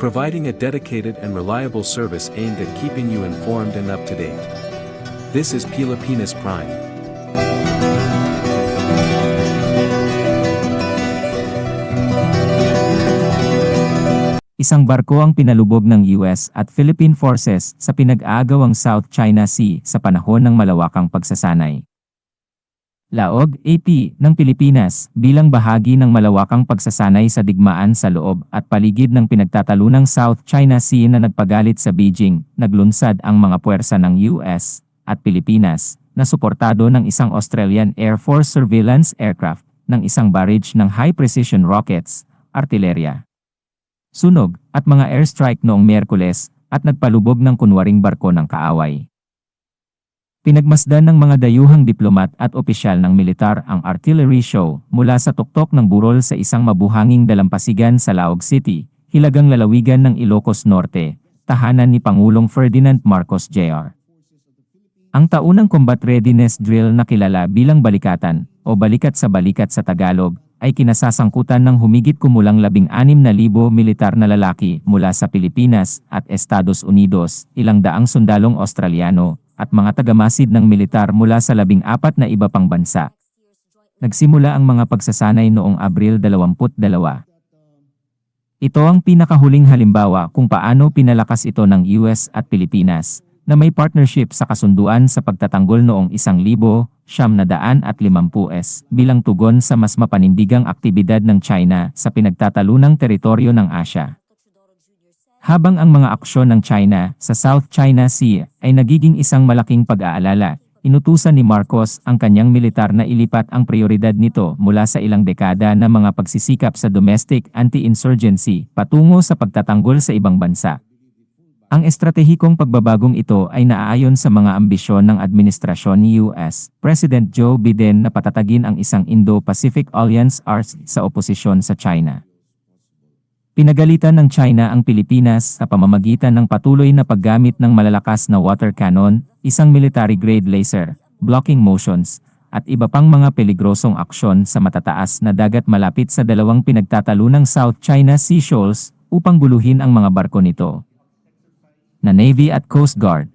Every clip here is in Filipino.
Providing a dedicated and reliable service aimed at keeping you informed and up to date. This is Pilipinas Prime. Isang barko ang pinalubog ng US at Philippine forces sa pinag-aagawang South China Sea sa panahon ng malawakang pagsasanay. Laog, AP, ng Pilipinas bilang bahagi ng malawakang pagsasanay sa digmaan sa loob at paligid ng pinagtatalunang South China Sea na nagpagalit sa Beijing, naglunsad ang mga puwersa ng US at Pilipinas na suportado ng isang Australian Air Force surveillance aircraft ng isang barrage ng high-precision rockets, artilerya sunog, at mga airstrike noong Miyerkules at nagpalubog ng kunwaring barko ng kaaway. Pinagmasdan ng mga dayuhang diplomat at opisyal ng militar ang artillery show mula sa tuktok ng burol sa isang mabuhanging dalampasigan sa Laog City, hilagang lalawigan ng Ilocos Norte, tahanan ni Pangulong Ferdinand Marcos Jr. Ang taunang combat readiness drill na kilala bilang balikatan o balikat sa balikat sa Tagalog ay kinasasangkutan ng humigit kumulang 16,000 militar na lalaki mula sa Pilipinas at Estados Unidos, ilang daang sundalong Australiano, at mga tagamasid ng militar mula sa labing apat na iba pang bansa. Nagsimula ang mga pagsasanay noong Abril 22. Ito ang pinakahuling halimbawa kung paano pinalakas ito ng US at Pilipinas, na may partnership sa kasunduan sa pagtatanggol noong 1,000 siyam na daan at limampu S bilang tugon sa mas mapanindigang aktibidad ng China sa pinagtatalunang teritoryo ng Asya. Habang ang mga aksyon ng China sa South China Sea ay nagiging isang malaking pag-aalala, inutusan ni Marcos ang kanyang militar na ilipat ang prioridad nito mula sa ilang dekada na mga pagsisikap sa domestic anti-insurgency patungo sa pagtatanggol sa ibang bansa. Ang estratehikong pagbabagong ito ay naaayon sa mga ambisyon ng administrasyon ni US President Joe Biden na patatagin ang isang Indo-Pacific Alliance ARS sa oposisyon sa China. Pinagalitan ng China ang Pilipinas sa pamamagitan ng patuloy na paggamit ng malalakas na water cannon, isang military-grade laser, blocking motions, at iba pang mga peligrosong aksyon sa matataas na dagat malapit sa dalawang pinagtatalunang South China Sea Shoals upang guluhin ang mga barko nito na Navy at Coast Guard.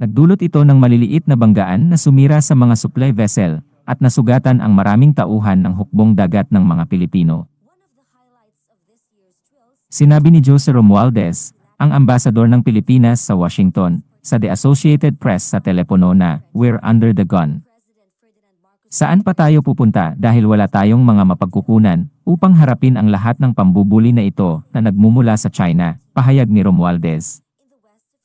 Nagdulot ito ng maliliit na banggaan na sumira sa mga supply vessel at nasugatan ang maraming tauhan ng hukbong dagat ng mga Pilipino. Sinabi ni Jose Romualdez, ang ambasador ng Pilipinas sa Washington, sa The Associated Press sa telepono na, We're under the gun. Saan pa tayo pupunta dahil wala tayong mga mapagkukunan upang harapin ang lahat ng pambubuli na ito na nagmumula sa China, pahayag ni Romualdez.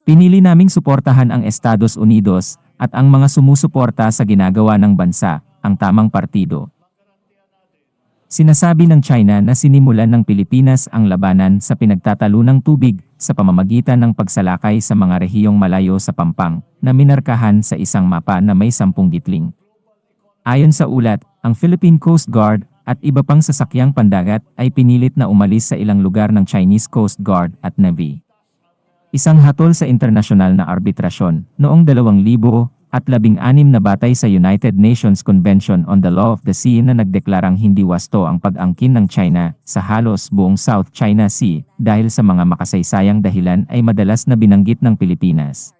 Pinili naming suportahan ang Estados Unidos at ang mga sumusuporta sa ginagawa ng bansa, ang tamang partido. Sinasabi ng China na sinimulan ng Pilipinas ang labanan sa pinagtatalunang tubig sa pamamagitan ng pagsalakay sa mga rehiyong malayo sa Pampang na minarkahan sa isang mapa na may sampung gitling. Ayon sa ulat, ang Philippine Coast Guard at iba pang sasakyang pandagat ay pinilit na umalis sa ilang lugar ng Chinese Coast Guard at Navy. Isang hatol sa internasyonal na arbitrasyon noong 2016 na batay sa United Nations Convention on the Law of the Sea na nagdeklarang hindi wasto ang pag-angkin ng China sa halos buong South China Sea dahil sa mga makasaysayang dahilan ay madalas na binanggit ng Pilipinas.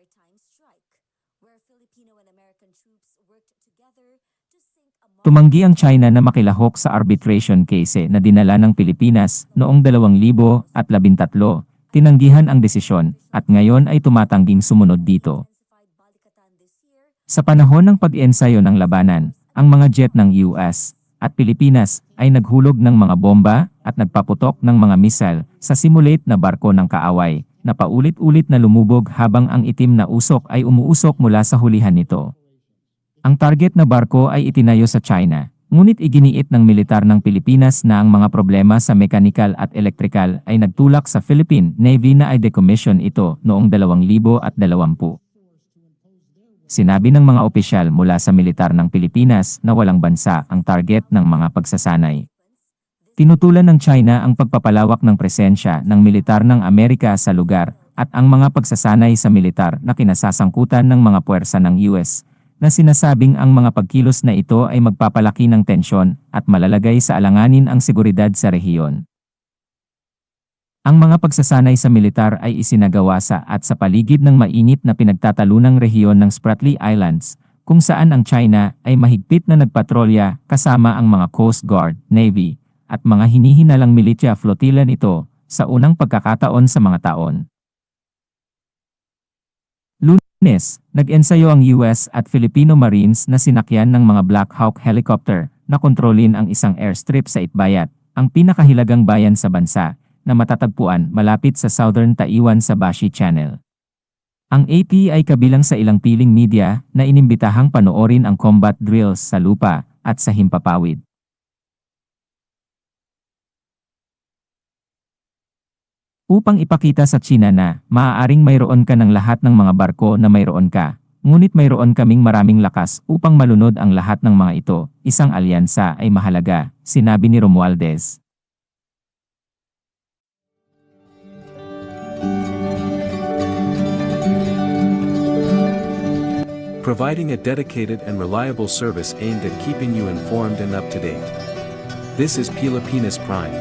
Tumanggi ang China na makilahok sa arbitration case na dinala ng Pilipinas noong 2013 tinanggihan ang desisyon, at ngayon ay tumatangging sumunod dito. Sa panahon ng pag-ensayo ng labanan, ang mga jet ng US at Pilipinas ay naghulog ng mga bomba at nagpaputok ng mga misal sa simulate na barko ng kaaway na paulit-ulit na lumubog habang ang itim na usok ay umuusok mula sa hulihan nito. Ang target na barko ay itinayo sa China, ngunit iginiit ng militar ng Pilipinas na ang mga problema sa mechanical at electrical ay nagtulak sa Philippine Navy na ay decommission ito noong 2020. Sinabi ng mga opisyal mula sa militar ng Pilipinas na walang bansa ang target ng mga pagsasanay. Tinutulan ng China ang pagpapalawak ng presensya ng militar ng Amerika sa lugar at ang mga pagsasanay sa militar na kinasasangkutan ng mga puwersa ng US na sinasabing ang mga pagkilos na ito ay magpapalaki ng tensyon at malalagay sa alanganin ang seguridad sa rehiyon. Ang mga pagsasanay sa militar ay isinagawa sa at sa paligid ng mainit na pinagtatalunang rehiyon ng Spratly Islands, kung saan ang China ay mahigpit na nagpatrolya kasama ang mga Coast Guard, Navy, at mga hinihinalang militya flotilla nito sa unang pagkakataon sa mga taon. Lunes, nag-ensayo ang US at Filipino Marines na sinakyan ng mga Black Hawk helicopter na kontrolin ang isang airstrip sa Itbayat, ang pinakahilagang bayan sa bansa, na matatagpuan malapit sa Southern Taiwan sa Bashi Channel. Ang AP ay kabilang sa ilang piling media na inimbitahang panoorin ang combat drills sa lupa at sa himpapawid. Upang ipakita sa China na maaaring mayroon ka ng lahat ng mga barko na mayroon ka, ngunit mayroon kaming maraming lakas upang malunod ang lahat ng mga ito, isang alyansa ay mahalaga, sinabi ni Romualdez. Providing a dedicated and reliable service aimed at keeping you informed and up to date. This is Pilipinas Prime.